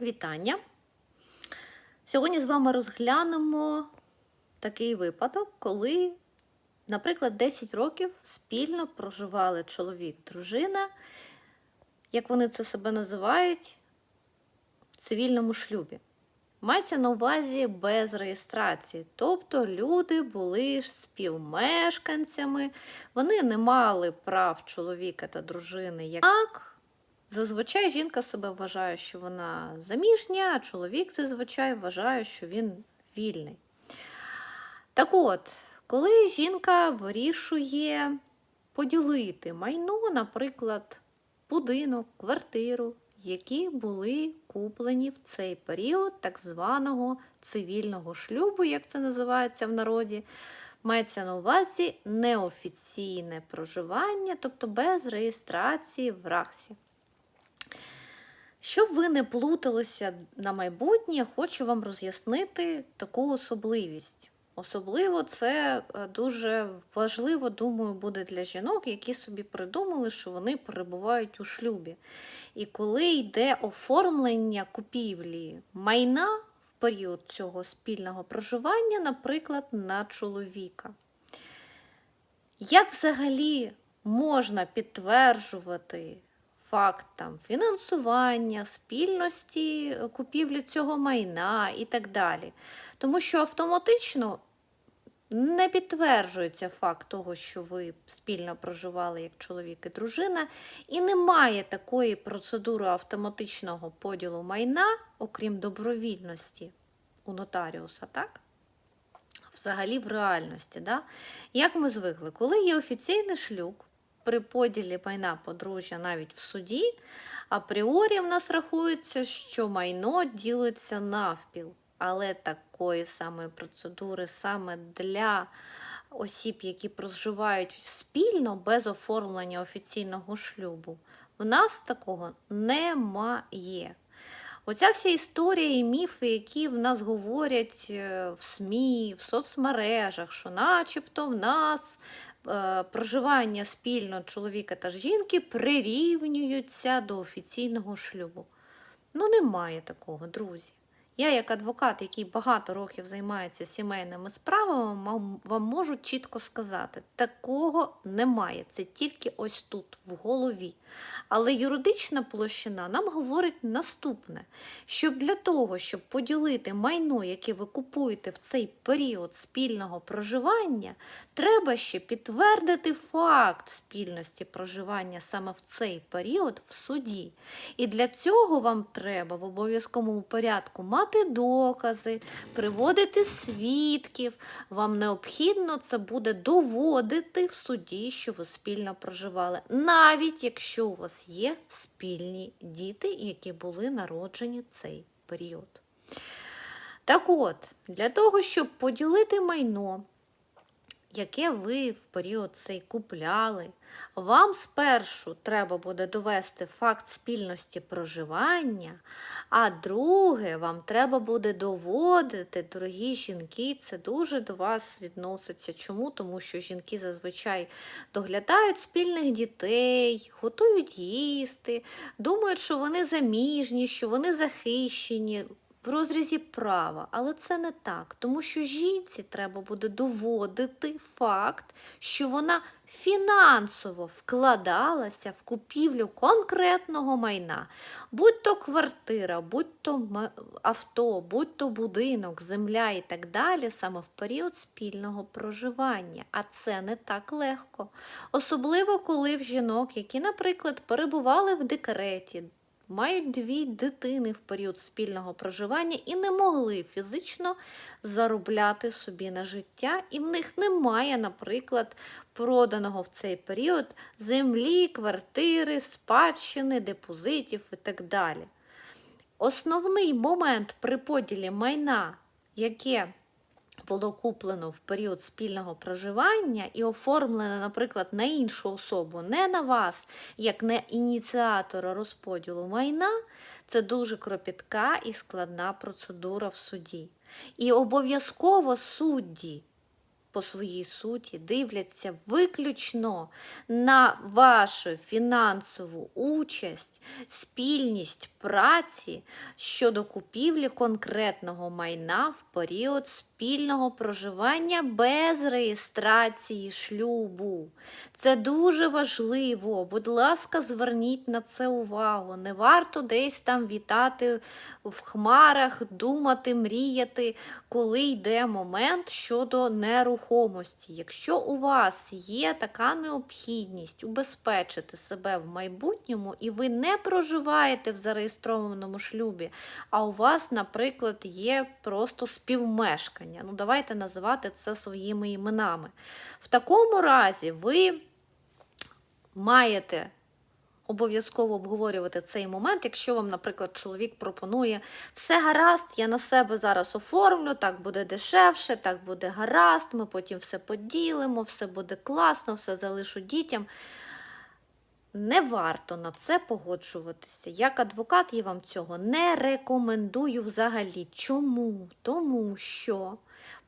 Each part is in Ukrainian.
Вітання! Сьогодні з вами розглянемо такий випадок, коли, наприклад, 10 років спільно проживали чоловік, дружина, як вони це себе називають, в цивільному шлюбі. Мається на увазі без реєстрації. Тобто люди були ж співмешканцями, вони не мали прав чоловіка та дружини. Як Зазвичай жінка себе вважає, що вона заміжня, а чоловік зазвичай вважає, що він вільний. Так от, коли жінка вирішує поділити майно, наприклад, будинок, квартиру, які були куплені в цей період так званого цивільного шлюбу, як це називається в народі, мається на увазі неофіційне проживання, тобто без реєстрації в РАХСі. Щоб ви не плуталися на майбутнє, хочу вам роз'яснити таку особливість. Особливо це е, дуже важливо, думаю, буде для жінок, які собі придумали, що вони перебувають у шлюбі. І коли йде оформлення купівлі майна в період цього спільного проживання, наприклад, на чоловіка. Як взагалі можна підтверджувати факт там, фінансування, спільності е, купівлі цього майна і так далі. Тому що автоматично не підтверджується факт того, що ви спільно проживали як чоловік і дружина, і немає такої процедури автоматичного поділу майна, окрім добровільності у нотаріуса, так? Взагалі в реальності. Да? Як ми звикли, коли є офіційний шлюб, при поділі майна подружжя навіть в суді, апріорі в нас рахується, що майно ділиться навпіл. Але такої самої процедури саме для осіб, які проживають спільно без оформлення офіційного шлюбу, в нас такого немає. Оця вся історія і міфи, які в нас говорять е, в СМІ, в соцмережах, що начебто в нас проживання спільно чоловіка та жінки прирівнюються до офіційного шлюбу. Ну, немає такого, друзі. Я, як адвокат, який багато років займається сімейними справами, вам можу чітко сказати, такого немає. Це тільки ось тут, в голові. Але юридична площина нам говорить наступне: що для того, щоб поділити майно, яке ви купуєте в цей період спільного проживання, треба ще підтвердити факт спільності проживання саме в цей період в суді. І для цього вам треба в обов'язковому порядку мати докази, приводити свідків. Вам необхідно це буде доводити в суді, що ви спільно проживали, навіть якщо у вас є спільні діти, які були народжені в цей період. Так от, для того, щоб поділити майно, яке ви в період цей купляли, вам спершу треба буде довести факт спільності проживання, а друге, вам треба буде доводити, дорогі жінки, це дуже до вас відноситься. Чому? Тому що жінки зазвичай доглядають спільних дітей, готують їсти, думають, що вони заміжні, що вони захищені в розрізі права, але це не так, тому що жінці треба буде доводити факт, що вона фінансово вкладалася в купівлю конкретного майна, будь-то квартира, будь-то авто, будь-то будинок, земля і так далі, саме в період спільного проживання. А це не так легко. Особливо, коли в жінок, які, наприклад, перебували в декреті мають дві дитини в період спільного проживання і не могли фізично заробляти собі на життя, і в них немає, наприклад, проданого в цей період землі, квартири, спадщини, депозитів і так далі. Основний момент при поділі майна, яке було куплено в період спільного проживання і оформлено, наприклад, на іншу особу, не на вас, як на ініціатора розподілу майна, це дуже кропітка і складна процедура в суді. І обов'язково судді по своїй суті дивляться виключно на вашу фінансову участь, спільність праці щодо купівлі конкретного майна в період спільного проживання без реєстрації шлюбу. Це дуже важливо. Будь ласка, зверніть на це увагу. Не варто десь там вітати в хмарах, думати, мріяти, коли йде момент щодо нерухомості. Якщо у вас є така необхідність убезпечити себе в майбутньому, і ви не проживаєте в зареєстрованому шлюбі, а у вас, наприклад, є просто співмешкання. Ну, давайте називати це своїми іменами. В такому разі ви маєте обов'язково обговорювати цей момент, якщо вам, наприклад, чоловік пропонує все гаразд, я на себе зараз оформлю, так буде дешевше, так буде гаразд, ми потім все поділимо, все буде класно, все залишу дітям. Не варто на це погоджуватися. Як адвокат я вам цього не рекомендую взагалі. Чому? Тому що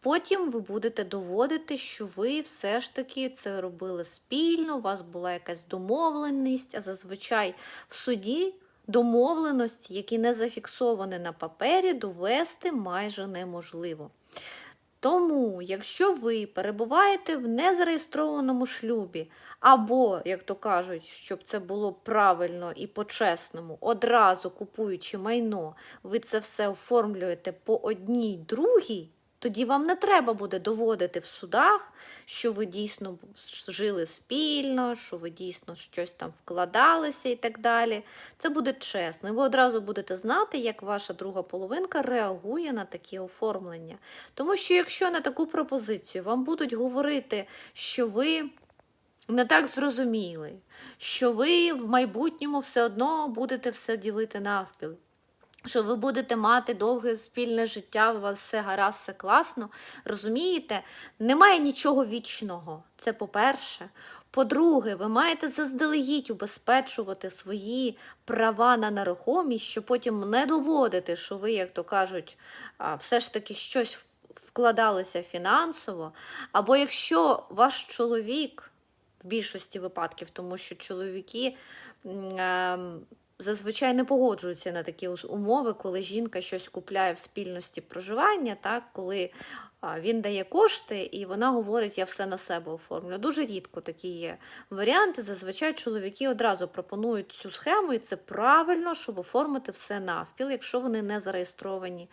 потім ви будете доводити, що ви все ж таки це робили спільно, у вас була якась домовленість, а зазвичай в суді домовленості, які не зафіксовані на папері, довести майже неможливо. Тому, якщо ви перебуваєте в незареєстрованому шлюбі, або, як то кажуть, щоб це було правильно і по-чесному, одразу купуючи майно, ви це все оформлюєте по одній другій, тоді вам не треба буде доводити в судах, що ви дійсно жили спільно, що ви дійсно щось там вкладалися і так далі. Це буде чесно. І ви одразу будете знати, як ваша друга половинка реагує на такі оформлення. Тому що якщо на таку пропозицію вам будуть говорити, що ви не так зрозуміли, що ви в майбутньому все одно будете все ділити навпіл. Що ви будете мати довге спільне життя, у вас все гаразд, все класно. Розумієте, немає нічого вічного. Це по-перше. По-друге, ви маєте заздалегідь убезпечувати свої права на нерухомість, щоб потім не доводити, що ви, як то кажуть, все ж таки щось вкладалися фінансово. Або якщо ваш чоловік в більшості випадків, тому що чоловіки. ем, зазвичай не погоджуються на такі умови, коли жінка щось купляє в спільності проживання, так, коли він дає кошти і вона говорить, я все на себе оформлю. Дуже рідко такі є варіанти. Зазвичай чоловіки одразу пропонують цю схему, і це правильно, щоб оформити все навпіл, якщо вони не зареєстровані.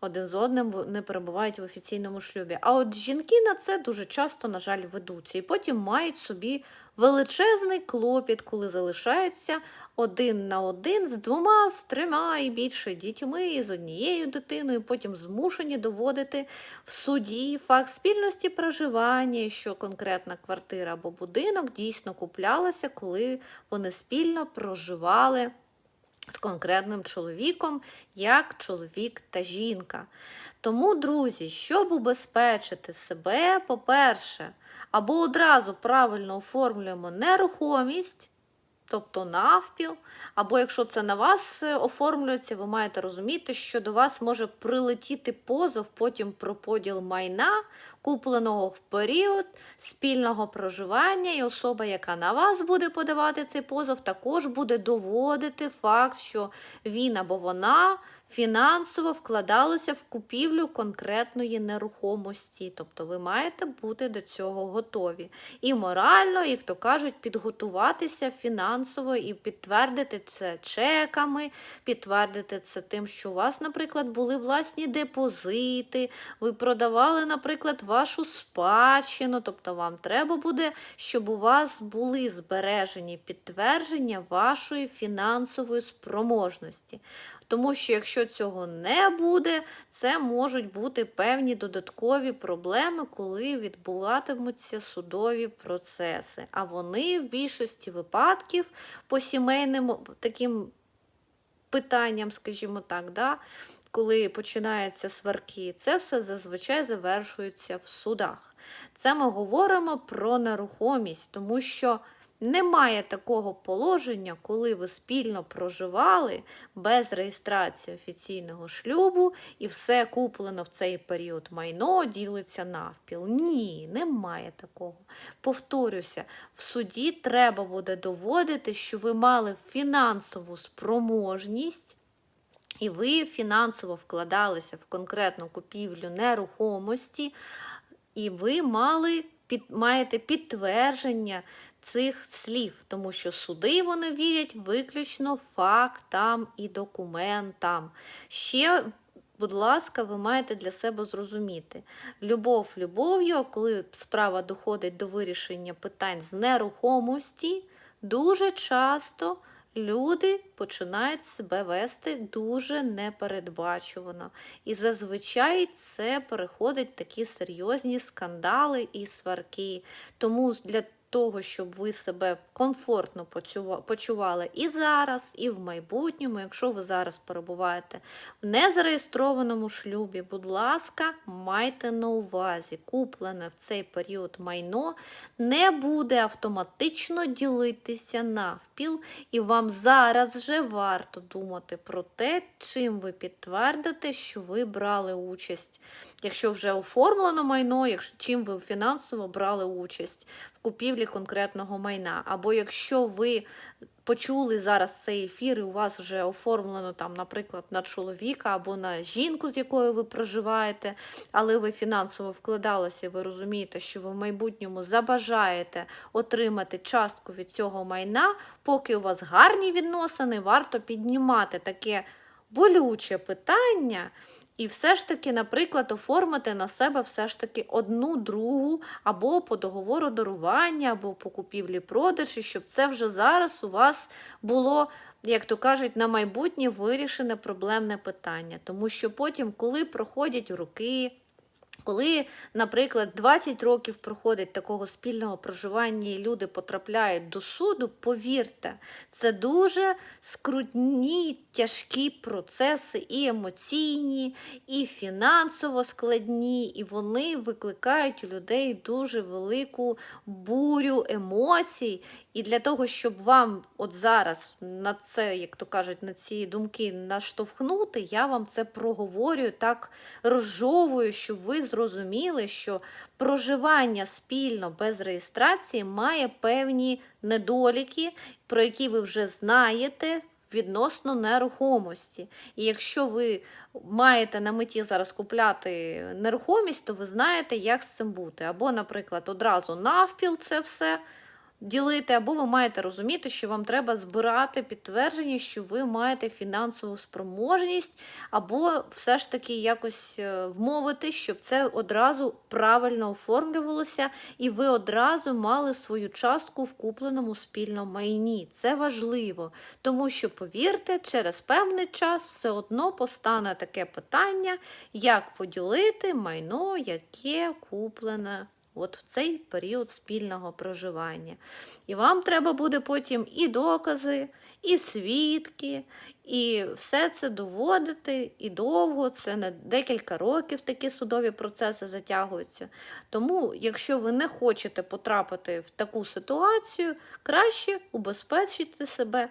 Один з одним не перебувають в офіційному шлюбі. А от жінки на це дуже часто, на жаль, ведуться. І потім мають собі величезний клопіт, коли залишаються один на один з двома, з трьома і більше дітьми, і з однією дитиною, потім змушені доводити в суді факт спільності проживання, що конкретна квартира або будинок дійсно куплялася, коли вони спільно проживали з конкретним чоловіком, як чоловік та жінка. Тому, друзі, щоб убезпечити себе, по-перше, або одразу правильно оформлюємо нерухомість, тобто навпіл, або якщо це на вас е, оформлюється, ви маєте розуміти, що до вас може прилетіти позов потім про поділ майна, купленого в період спільного проживання, і особа, яка на вас буде подавати цей позов, також буде доводити факт, що він або вона фінансово вкладалися в купівлю конкретної нерухомості. Тобто ви маєте бути до цього готові. І морально, як то кажуть, підготуватися фінансово і підтвердити це чеками, підтвердити це тим, що у вас, наприклад, були власні депозити, ви продавали, наприклад, вашу спадщину. Тобто вам треба буде, щоб у вас були збережені підтвердження вашої фінансової спроможності. Тому що якщо цього не буде, це можуть бути певні додаткові проблеми, коли відбуватимуться судові процеси. А вони в більшості випадків по сімейним таким питанням, скажімо так, да, коли починаються сварки, це все зазвичай завершується в судах. Це ми говоримо про нерухомість, тому що Немає такого положення, коли ви спільно проживали без реєстрації офіційного шлюбу і все куплено в цей період майно ділиться навпіл. Ні, немає такого. Повторюся, в суді треба буде доводити, що ви мали фінансову спроможність. І ви фінансово вкладалися в конкретну купівлю нерухомості, і ви мали під, маєте підтвердження цих слів, тому що суди вони вірять виключно фактам і документам. Ще, будь ласка, ви маєте для себе зрозуміти. Любов любов'ю, коли справа доходить до вирішення питань з нерухомості, дуже часто. Люди починають себе вести дуже непередбачувано. І зазвичай це переходить такі серйозні скандали і сварки. Тому для того, щоб ви себе комфортно почували і зараз, і в майбутньому, якщо ви зараз перебуваєте в незареєстрованому шлюбі, будь ласка, майте на увазі, куплене в цей період майно не буде автоматично ділитися навпіл, і вам зараз вже варто думати про те, чим ви підтвердите, що ви брали участь. Якщо вже оформлено майно, якщо чим ви фінансово брали участь купівлі конкретного майна. Або якщо ви почули зараз цей ефір, і у вас вже оформлено там, наприклад, на чоловіка або на жінку, з якою ви проживаєте, але ви фінансово вкладалися, ви розумієте, що ви в майбутньому забажаєте отримати частку від цього майна, поки у вас гарні відносини, варто піднімати таке болюче питання. І все ж таки, наприклад, оформити на себе все ж таки одну другу або по договору дарування, або по купівлі продажі, щоб це вже зараз у вас було, як то кажуть, на майбутнє вирішене проблемне питання. Тому що потім, коли проходять роки, коли, наприклад, 20 років проходить такого спільного проживання і люди потрапляють до суду, повірте, це дуже скрутні, тяжкі процеси, і емоційні, і фінансово складні, і вони викликають у людей дуже велику бурю емоцій. І для того, щоб вам от зараз на це, як то кажуть, на ці думки наштовхнути, я вам це проговорюю так розжовую, щоб ви зрозуміли, що проживання спільно без реєстрації має певні недоліки, про які ви вже знаєте. Відносно нерухомості. І якщо ви маєте на меті зараз купляти нерухомість, то ви знаєте, як з цим бути. Або, наприклад, одразу навпіл це все ділити, або ви маєте розуміти, що вам треба збирати підтвердження, що ви маєте фінансову спроможність, або все ж таки якось е, вмовити, щоб це одразу правильно оформлювалося, і ви одразу мали свою частку в купленому спільному майні. Це важливо, тому що, повірте, через певний час все одно постане таке питання, як поділити майно, яке куплене от в цей період спільного проживання. І вам треба буде потім і докази, і свідки, і все це доводити і довго, це на декілька років такі судові процеси затягуються. Тому, якщо ви не хочете потрапити в таку ситуацію, краще убезпечити себе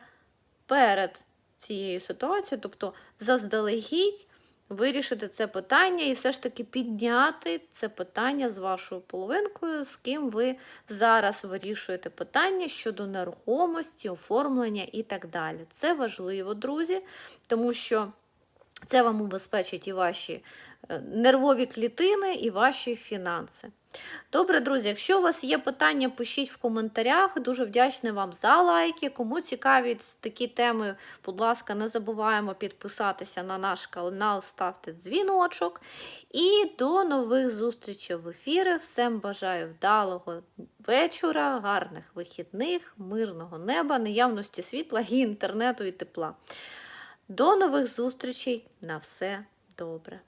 перед цією ситуацією, тобто заздалегідь вирішити це питання і все ж таки підняти це питання з вашою половинкою, з ким ви зараз вирішуєте питання щодо нерухомості, оформлення і так далі. Це важливо, друзі, тому що це вам убезпечить і ваші е, нервові клітини, і ваші фінанси. Добре, друзі, якщо у вас є питання, пишіть в коментарях. Дуже вдячна вам за лайки. Кому цікаві такі теми, будь ласка, не забуваємо підписатися на наш канал, ставте дзвіночок. І до нових зустрічей в ефірі. Всім бажаю вдалого вечора, гарних вихідних, мирного неба, наявності світла і інтернету і тепла. До нових зустрічей. На все добре.